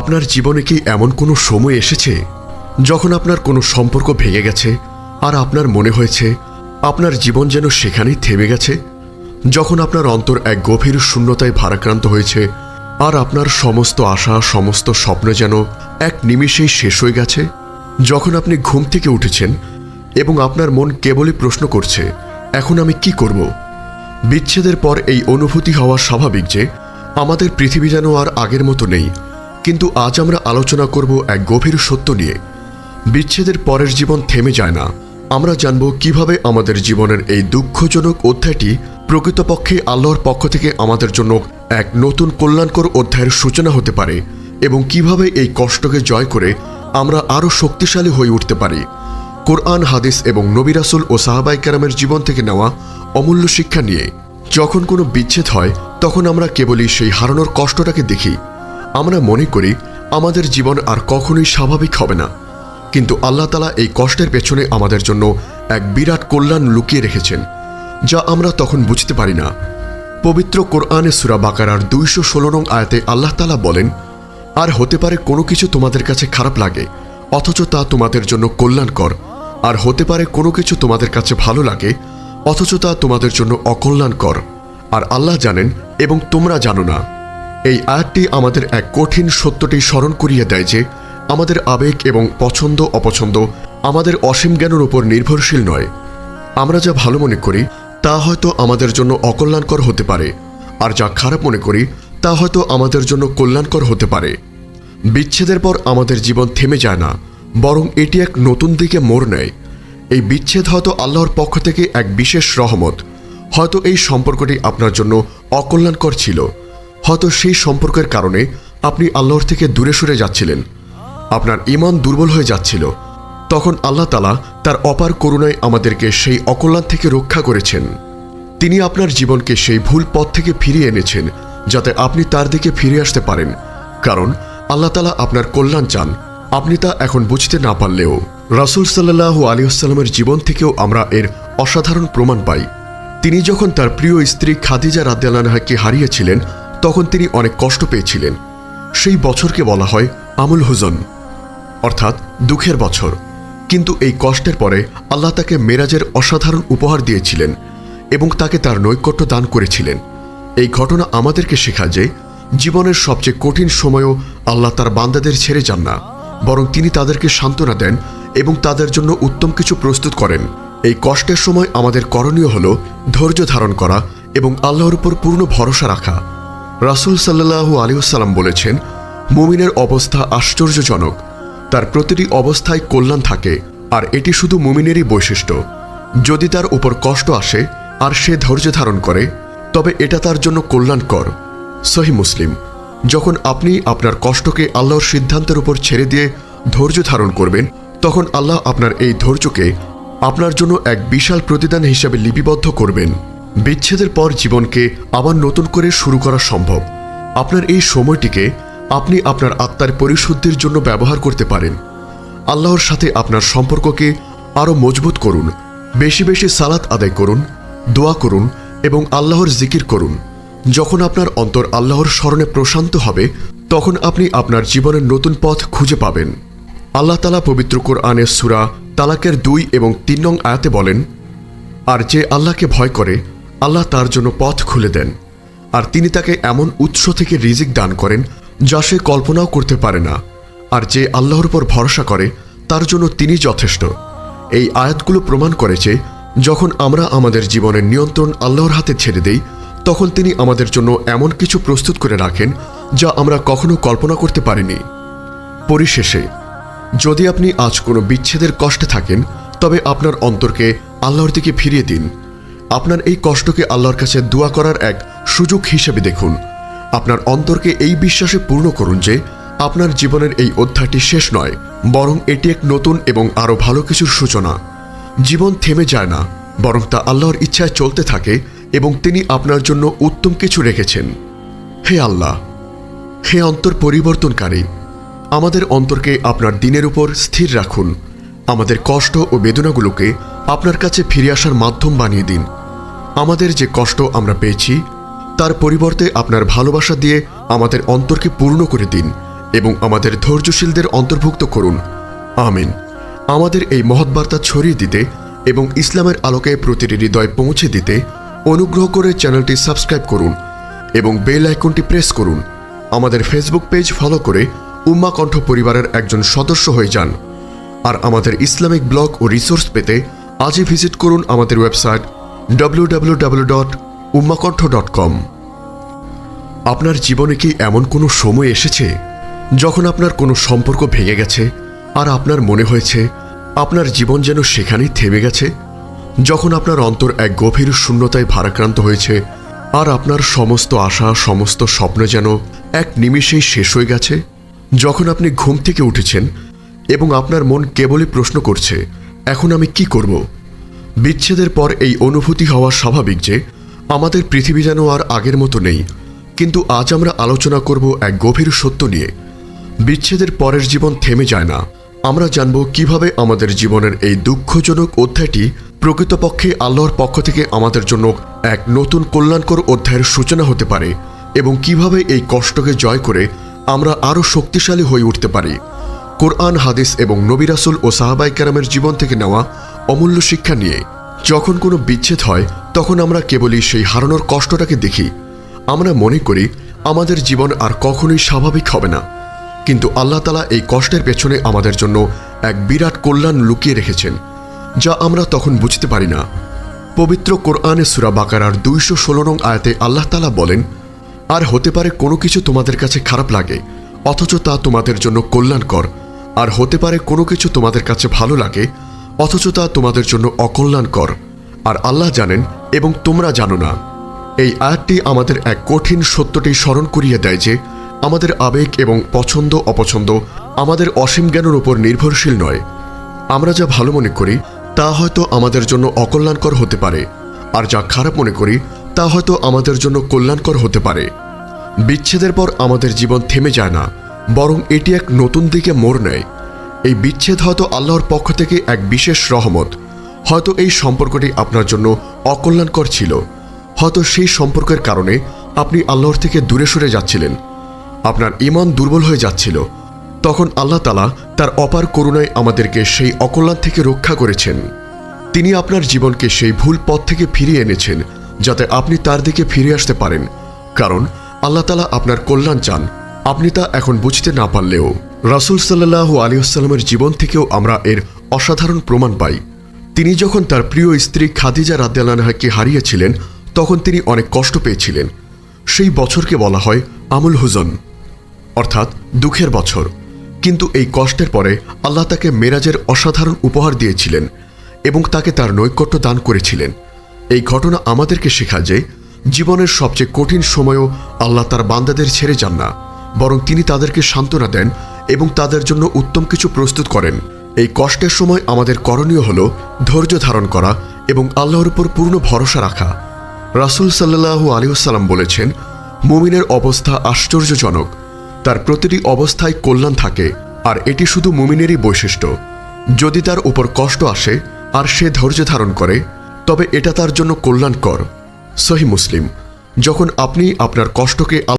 আপনার জীবনে কি এমন কোনো সময় এসেছে যখন আপনার কোনো সম্পর্ক ভেঙে গেছে আর আপনার মনে হয়েছে আপনার জীবন যেন সেখানেই থেমে গেছে? যখন আপনার অন্তর এক গভীর শূন্যতায় ভারাক্রান্ত হয়েছে আর আপনার সমস্ত আশা, সমস্ত স্বপ্ন যেন এক নিমিষেই শেষ হয়ে গেছে? যখন আপনি ঘুম থেকে উঠেছেন এবং আপনার মন কেবলই প্রশ্ন করছে, এখন আমি কি করব? বিচ্ছেদের পর এই অনুভূতি হওয়া স্বাভাবিক যে আমাদের পৃথিবী যেন আর আগের মতো নেই। কিন্তু আজ আমরা আলোচনা করব এক গভীর সত্য নিয়ে। বিচ্ছেদের পরের জীবন থেমে যায় না। আমরা জানব কীভাবে আমাদের জীবনের এই দুঃখজনক অধ্যায়টি প্রকৃতপক্ষে আল্লাহর পক্ষ থেকে আমাদের জন্য এক নতুন কল্যাণকর অধ্যায়ের সূচনা হতে পারে এবং কীভাবে এই কষ্টকে জয় করে আমরা আরও শক্তিশালী হয়ে উঠতে পারি। কোরআন, হাদিস এবং নবিরাসুল ও সাহাবাই কেরামের জীবন থেকে নেওয়া অমূল্য শিক্ষা নিয়ে যখন কোনো বিচ্ছেদ হয়, তখন আমরা কেবলই সেই হারানোর কষ্টটাকে দেখি। আমরা মনে করি আমাদের জীবন আর কখনোই স্বাভাবিক হবে না। কিন্তু আল্লাহ তালা এই কষ্টের পেছনে আমাদের জন্য এক বিরাট কল্যাণ লুকিয়ে রেখেছেন, যা আমরা তখন বুঝতে পারি না। পবিত্র কোরআনে সুরা বাকারার দুইশো ষোলো নং আয়াতে আল্লাহ তালা বলেন, আর হতে পারে কোনো কিছু তোমাদের কাছে খারাপ লাগে, অথচ তা তোমাদের জন্য কল্যাণকর। আর হতে পারে কোনো কিছু তোমাদের কাছে ভালো লাগে, অথচ তা তোমাদের জন্য অকল্যাণকর। আর আল্লাহ জানেন এবং তোমরা জানো না। এই আয়াতটি আমাদের এক কঠিন সত্যটি স্মরণ করিয়ে দেয় যে আমাদের আবেগ এবং পছন্দ, অপছন্দ আমাদের অসীম জ্ঞানের উপর নির্ভরশীল নয়। আমরা যা ভালো মনে করি, তা হয়তো আমাদের জন্য অকল্যাণকর হতে পারে, আর যা খারাপ মনে করি, তা হয়তো আমাদের জন্য কল্যাণকর হতে পারে। বিচ্ছেদের পর আমাদের জীবন থেমে যায় না, বরং এটি এক নতুন দিকে মোড় নেয়। এই বিচ্ছেদ হয়তো আল্লাহর পক্ষ থেকে এক বিশেষ রহমত, হয়তো এই সম্পর্কটি আপনার জন্য অকল্যাণকর ছিল। হয়তো সেই সম্পর্কের কারণে আপনি আল্লাহর থেকে দূরে সরে যাচ্ছিলেন। আপনার ইমান দুর্বল হয়ে যাচ্ছিল। তখন আল্লাহ তালা তার অপার করুণায় আমাদেরকে সেই অকল্যাণ থেকে রক্ষা করেছেন। তিনি আপনার জীবনকে সেই ভুল পথ থেকে ফিরিয়ে এনেছেন, যাতে আপনি তার দিকে ফিরে আসতে পারেন। কারণ আল্লাহ তালা আপনার কল্যাণ চান। আপনি তা এখন বুঝতে না পারলেও রাসুল সাল্লাহ আলিউসাল্লামের জীবন থেকেও আমরা এর অসাধারণ প্রমাণ পাই। তিনি যখন তার প্রিয় স্ত্রী খাদিজা রাদ্দালানহাকে হারিয়েছিলেন তখন তিনি অনেক কষ্ট পেয়েছিলেন। সেই বছরকে বলা হয় আমুল হুজন, অর্থাৎ দুঃখের বছর। কিন্তু এই কষ্টের পরে আল্লাহ তাকে মেরাজের অসাধারণ উপহার দিয়েছিলেন এবং তাকে তার নৈকট্য দান করেছিলেন। এই ঘটনা আমাদেরকে শেখা যে জীবনের সবচেয়ে কঠিন সময়ও আল্লাহ তার বান্দাদের ছেড়ে যান না, বরং তিনি তাদেরকে সান্ত্বনা দেন এবং তাদের জন্য উত্তম কিছু প্রস্তুত করেন। এই কষ্টের সময় আমাদের করণীয় হল ধৈর্য ধারণ করা এবং আল্লাহর উপর পূর্ণ ভরসা রাখা। রাসুল সাল্লাহু আলিউসাল্লাম বলেছেন, মুমিনের অবস্থা আশ্চর্যজনক। তার প্রতিটি অবস্থায় কল্যাণ থাকে, আর এটি শুধু মুমিনেরই বৈশিষ্ট্য। যদি তার উপর কষ্ট আসে, আর সে ধৈর্য ধারণ করে, তবে এটা তার জন্য কল্যাণকর। সহি মুসলিম, যখন আপনি আপনার কষ্টকে আল্লাহর সিদ্ধান্তের উপর ছেড়ে দিয়ে ধৈর্য ধারণ করবেন, তখন আল্লাহ আপনার এই ধৈর্যকে আপনার জন্য এক বিশাল প্রতিদান হিসাবে লিপিবদ্ধ করবেন। বিচ্ছেদের পর জীবনকে আবার নতুন করে শুরু করা সম্ভব। আপনার এই সময়টিকে আপনি আপনার আত্মার পরিশুদ্ধির জন্য ব্যবহার করতে পারেন। আল্লাহর সাথে আপনার সম্পর্ককে আরও মজবুত করুন। বেশি বেশি সালাত আদায় করুন, দোয়া করুন এবং আল্লাহর জিকির করুন। যখন আপনার অন্তর আল্লাহর স্মরণে প্রশান্ত হবে, তখন আপনি আপনার জীবনের নতুন পথ খুঁজে পাবেন। আল্লাহ তালা পবিত্র কোরআনের সুরা তালাকের দুই এবং তিন নং আয়াতে বলেন, আর যে আল্লাহকে ভয় করে আল্লাহ তার জন্য পথ খুলে দেন, আর তিনি তাকে এমন উৎস থেকে রিজিক দান করেন যা সে কল্পনাও করতে পারে না, আর যে আল্লাহর উপর ভরসা করে, তার জন্য তিনি যথেষ্ট। এই আয়াতগুলো প্রমাণ করে যে, যখন আমরা আমাদের জীবনের নিয়ন্ত্রণ আল্লাহর হাতে ছেড়ে দেই, তখন তিনি আমাদের জন্য এমন কিছু প্রস্তুত করে রাখেন যা আমরা কখনো কল্পনা করতে পারিনি। পরিশেষে, যদি আপনি আজ কোনো বিচ্ছেদের কষ্টে থাকেন, তবে আপনার অন্তরকে আল্লাহর দিকে ফিরিয়ে দিন। আপনার এই কষ্টকে আল্লাহর কাছে দোয়া করার এক সুযোগ হিসেবে দেখুন। আপনার অন্তরকে এই বিশ্বাসে পূর্ণ করুন যে, আপনার জীবনের এই অধ্যায়টি শেষ নয়, বরং এটি এক নতুন এবং আরও ভালো কিছুর সূচনা। জীবন থেমে যায় না, বরং তা আল্লাহর ইচ্ছায় চলতে থাকে এবং তিনি আপনার জন্য উত্তম কিছু রেখেছেন। হে আল্লাহ, হে অন্তর পরিবর্তনকারী, আমাদের অন্তরকে আপনার দিনের উপর স্থির রাখুন। আমাদের কষ্ট ও বেদনাগুলোকে আপনার কাছে ফিরে আসার মাধ্যম বানিয়ে দিন। আমাদের যে কষ্ট আমরা পেয়েছি, তার পরিবর্তে আপনার ভালোবাসা দিয়ে আমাদের অন্তরকে পূর্ণ করে দিন এবং আমাদের ধৈর্যশীলদের অন্তর্ভুক্ত করুন। আমিন। আমাদের এই মহৎ বার্তা ছড়িয়ে দিতে এবং ইসলামের আলোকে প্রতিটি হৃদয় পৌঁছে দিতে অনুগ্রহ করে চ্যানেলটি সাবস্ক্রাইব করুন এবং বেল আইকনটি প্রেস করুন। আমাদের ফেসবুক পেজ ফলো করে উম্মা কণ্ঠ পরিবারের একজন সদস্য হয়ে যান। আর আমাদের ইসলামিক ব্লগ ও রিসোর্স পেতে আজই ভিজিট করুন আমাদের website W W W dot dot com আপনার জীবনে কি এমন কোনো সময় এসেছে, যখন আপনার কোনো সম্পর্ক ভেঙে গেছে আর আপনার মনে হয়েছে আপনার জীবন যেন সেখানেই থেমে গেছে, যখন আপনার অন্তর এক গভীর শূন্যতায় ভারাক্রান্ত হয়েছে আর আপনার সমস্ত আশা, সমস্ত স্বপ্ন যেন এক নিমিষেই শেষ হয়ে গেছে? যখন আপনি ঘুম থেকে উঠেছেন এবং আপনার মন কেবলই প্রশ্ন করছে, এখন আমি কি করব? বিচ্ছেদের পর এই অনুভূতি হওয়া স্বাভাবিক যে, আমাদের পৃথিবী যেন আর আগের মতো নেই। কিন্তু আজ আমরা আলোচনা করব এক গভীর সত্য নিয়ে। বিচ্ছেদের পরের জীবন থেমে যায় না। আমরা জানব কীভাবে আমাদের জীবনের এই দুঃখজনক অধ্যায়টি প্রকৃতপক্ষে আল্লাহর পক্ষ থেকে আমাদের জন্য এক নতুন কল্যাণকর অধ্যায়ের সূচনা হতে পারে এবং কীভাবে এই কষ্টকে জয় করে আমরা আরও শক্তিশালী হয়ে উঠতে পারি। কোরআন, হাদিস এবং নবিরাসুল ও সাহাবাই কেরামের জীবন থেকে নেওয়া অমূল্য শিক্ষা নিয়ে যখন কোনো বিচ্ছেদ হয়, তখন আমরা কেবলই সেই হারানোর কষ্টটাকে দেখি। আমরা মনে করি আমাদের জীবন আর কখনোই স্বাভাবিক হবে না। কিন্তু আল্লাহ তালা এই কষ্টের পেছনে আমাদের জন্য এক বিরাট কল্যাণ লুকিয়ে রেখেছেন, যা আমরা তখন বুঝতে পারি না। পবিত্র কোরআনে সুরা বাকারার দুইশো ষোলো নং আয়াতে আল্লাহ তালা বলেন, আর হতে পারে কোনো কিছু তোমাদের কাছে খারাপ লাগে, অথচ তা তোমাদের জন্য কল্যাণকর। আর হতে পারে কোনো কিছু তোমাদের কাছে ভালো লাগে অথচ তা তোমাদের জন্য অকল্যাণকর। আর আল্লাহ জানেন এবং তোমরা জানো না। এই আয়াতটি আমাদের এক কঠিন সত্যটি স্মরণ করিয়ে দেয় যে, আমাদের আবেগ এবং পছন্দ, অপছন্দ আমাদের অসীম জ্ঞানের উপর নির্ভরশীল নয়। আমরা যা ভালো মনে করি, তা হয়তো আমাদের জন্য অকল্যাণকর হতে পারে। আর যা খারাপ মনে করি, তা হয়তো আমাদের জন্য কল্যাণকর হতে পারে। বিচ্ছেদের পর আমাদের জীবন থেমে যায় না, বরং এটি এক নতুন দিকে মোড় নেয়। এই বিচ্ছেদ হয়তো আল্লাহর পক্ষ থেকে এক বিশেষ রহমত। হয়তো এই সম্পর্কটি আপনার জন্য অকল্যাণকর ছিল। হয়তো সেই সম্পর্কের কারণে আপনি আল্লাহর থেকে দূরে সরে যাচ্ছিলেন। আপনার ইমান দুর্বল হয়ে যাচ্ছিল। তখন আল্লাহ তালা তার অপার করুণায় আমাদেরকে সেই অকল্যাণ থেকে রক্ষা করেছেন। তিনি আপনার জীবনকে সেই ভুল পথ থেকে ফিরিয়ে এনেছেন, যাতে আপনি তার দিকে ফিরে আসতে পারেন। কারণ আল্লাহ তালা আপনার কল্যাণ চান। আপনি তা এখন বুঝতে না পারলেও। রাসুল সাল্লাহ আলিউসাল্লামের জীবন থেকেও আমরা এর অসাধারণ প্রমাণ পাই। তিনি যখন তার প্রিয় স্ত্রী খাদিজা রাদ্দালানহাকে হারিয়েছিলেন, তখন তিনি অনেক কষ্ট পেয়েছিলেন। সেই বছরকে বলা হয় আমুল হুজন, অর্থাৎ দুঃখের বছর। কিন্তু এই কষ্টের পরে আল্লাহ তাকে মেরাজের অসাধারণ উপহার দিয়েছিলেন এবং তাকে তার নৈকট্য দান করেছিলেন। এই ঘটনা আমাদেরকে শেখা যে জীবনের সবচেয়ে কঠিন সময়ও আল্লাহ তার বান্দাদের ছেড়ে যান না, বরং তিনি তাদেরকে সান্ত্বনা দেন এবং তাদের জন্য উত্তম কিছু প্রস্তুত করেন। এই কষ্টের সময় আমাদের করণীয় হল ধৈর্য ধারণ করা এবং আল্লাহর উপর পূর্ণ ভরসা রাখা। রাসুল সাল্লাহু আলিউসাল্লাম বলেছেন, মুমিনের অবস্থা আশ্চর্যজনক। তার প্রতিটি অবস্থায় কল্যাণ থাকে, আর এটি শুধু মুমিনেরই বৈশিষ্ট্য। যদি তার উপর কষ্ট আসে, আর সে ধৈর্য ধারণ করে, তবে এটা তার জন্য কল্যাণকর। সহি মুসলিম। যখন আপনি আপনার কষ্টকে